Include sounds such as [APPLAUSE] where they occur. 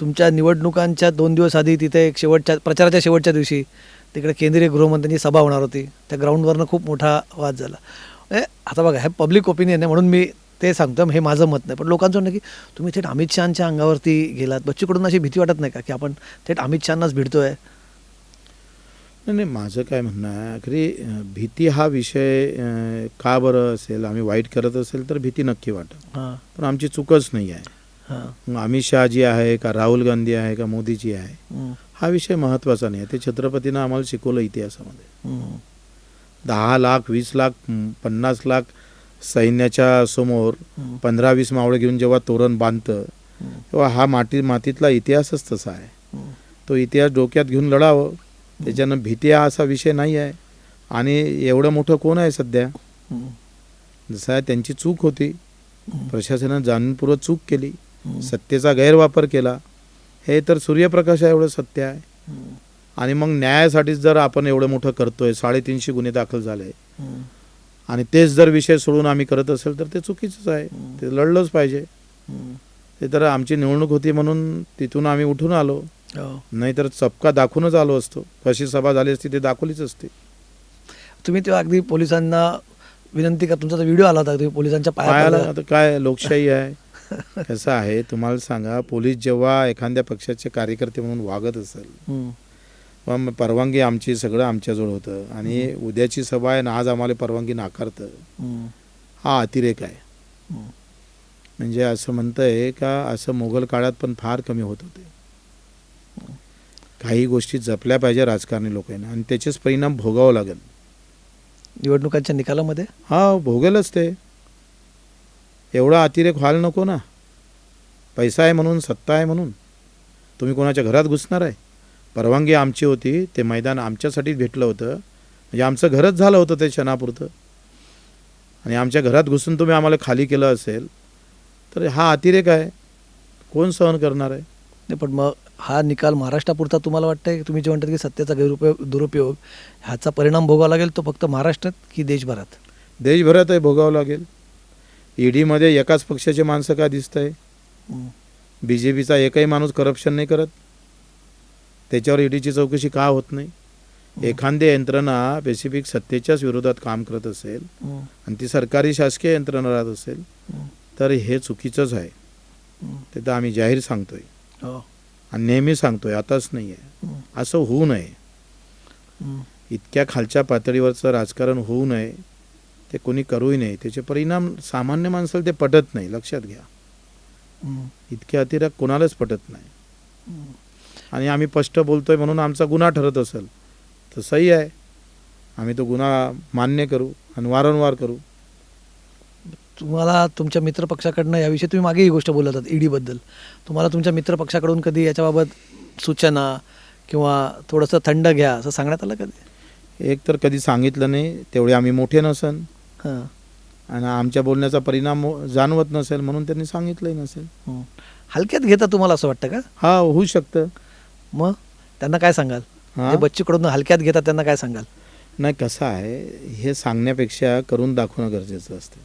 तुमच्या निवडणुकांच्या दोन दिवस आधी तिथे एक शेवटच्या प्रचाराच्या शेवटच्या दिवशी तिकडे केंद्रीय गृहमंत्र्यांची सभा होणार होती. त्या ग्राउंडवरनं खूप मोठा वाद झाला. ए, आता बघा हे पब्लिक ओपिनियन आहे म्हणून मी ते सांगतो हे माझं मत नाही. पण लोकांचं म्हणणं की तुम्ही थेट अमित शहाच्या अंगावरती गेलात. बच्चूकडून अशी भीती वाटत नाही का की आपण थेट अमित शहानाच भिडतोय? नाही नाही माझं काय म्हणणं आहे खरी अं, भीती हा विषय का बरं असेल आम्ही वाईट करत असेल तर भीती नक्की वाटत. पण आमची चूकच नाही आहे. मग अमित शहाजी आहे का राहुल गांधी आहे का मोदीजी आहे? हा. विषय महत्त्वाचा नाही. आहे ते छत्रपतीनं आम्हाला शिकवलं इतिहासामध्ये. दहा लाख वीस लाख पन्नास लाख सैन्याच्या समोर पंधरा वीस मावळे घेऊन जेव्हा तोरण बांधतं तेव्हा हा माती मातीतला इतिहासच तसा आहे. तो इतिहास डोक्यात घेऊन लढावं. त्याच्यानं भीती हा असा विषय नाही आहे. आणि एवढं मोठं कोण आहे सध्या? जसं आहे त्यांची चूक होती. प्रशासनानं जाणूनपूर्वक चूक केली. सत्तेचा गैरवापर केला. हे तर सूर्यप्रकाश आहे एवढं सत्य आहे. आणि मग न्यायासाठीच जर आपण एवढं मोठं करतोय साडेतीनशे गुन्हे दाखल झाले. आणि तेच जर विषय सोडून आम्ही करत असेल तर ते चुकीचंच आहे. ते लढलंच पाहिजे. ते तर आमची निवडणूक होती म्हणून तिथून आम्ही उठून आलो. हो. नाहीतर चपका दाखवूनच आलो असतो. कशी सभा झाली असती ते दाखवलीच असती. तुम्ही तेव्हा अगदी पोलिसांना विनंती कर तुमचा व्हिडिओ आला होता तुम्ही पोलिसांच्या पाया पायाला काय लोकशाही आहे? [LAUGHS] कसं आहे तुम्हाला सांगा पोलीस जेव्हा एखाद्या पक्षाचे कार्यकर्ते म्हणून वागत असेल मग परवानगी आमची सगळं आमच्याजवळ होतं. आणि उद्याची सभा आहे ना आज आम्हाला परवानगी नाकारतं. हा अतिरेक आहे. म्हणजे असं म्हणतंय का असं मोगल काळात पण फार कमी होत होते. काही गोष्टी जपल्या पाहिजे राजकारणी लोकांना आणि त्याचेच परिणाम भोगावं लागेल. निवडणुकांच्या निकालामध्ये? हा भोगेलच ते. एवढा अतिरेक व्हायला नको ना. पैसा आहे म्हणून सत्ता आहे म्हणून. तुम्ही कोणाच्या घरात घुसणार आहे? परवानगी आमची होती ते मैदान आमच्यासाठीच भेटलं होतं. म्हणजे आमचं घरच झालं होतं ते क्षणापुरतं. आणि आमच्या घरात घुसून तुम्ही आम्हाला खाली केलं असेल तर हा अतिरेक आहे. कोण सहन करणार आहे? नाही पण मग हा निकाल महाराष्ट्रापुरता तुम्हाला वाटतंय? की तुम्ही जे म्हणतात की सत्तेचा गैरउपयोग दुरुपयोग ह्याचा परिणाम भोगावा लागेल तो फक्त महाराष्ट्रात की देशभरात? देशभरातही भोगावं लागेल. ईडीमध्ये एकाच पक्षाचे माणसं का दिसत आहे बी जे पीचा एकही माणूस करप्शन नाही करत. त्याच्यावर ईडीची चौकशी का होत नाही? एखादी यंत्रणा स्पेसिफिक सत्तेच्याच विरोधात काम करत असेल आणि ती सरकारी शासकीय यंत्रणा राहत असेल तर हे चुकीचंच आहे. ते तर आम्ही जाहीर सांगतोय. हो. आणि नेहमी सांगतोय आताच नाही आहे असं होऊ नये. इतक्या खालच्या पातळीवरचं राजकारण होऊ नये. ते कोणी करूही नये त्याचे परिणाम सामान्य माणसाला ते पटत नाही. लक्षात घ्या. इतके अतिरेक कोणालाच पटत नाही. आणि आम्ही स्पष्ट बोलतोय म्हणून आमचा गुन्हा ठरत असेल तर सही आहे. आम्ही तो गुन्हा मान्य करू आणि वारंवार करू. तुम्हाला तुमच्या मित्रपक्षाकडनं याविषयी तुम्ही मागे ही गोष्ट बोलत होतात ईडी बद्दल तुम्हाला तुमच्या मित्रपक्षाकडून कधी याच्याबाबत सूचना किंवा थोडंसं थंड घ्या असं सांगण्यात आलं कधी? एक तर कधी सांगितलं नाही तेवढे आम्ही मोठे नसन. आणि आमच्या बोलण्याचा परिणाम जाणवत नसेल म्हणून त्यांनी सांगितलंही नसेल. हम्म. हलक्यात घेता तुम्हाला असं वाटतं का? हा होऊ शकतं. मग? त्यांना काय सांगाल? हा? जे बच्चूकडून हलक्यात घेतात त्यांना काय सांगाल? नाही कसं आहे हे सांगण्यापेक्षा करून दाखवणं गरजेचं असतं.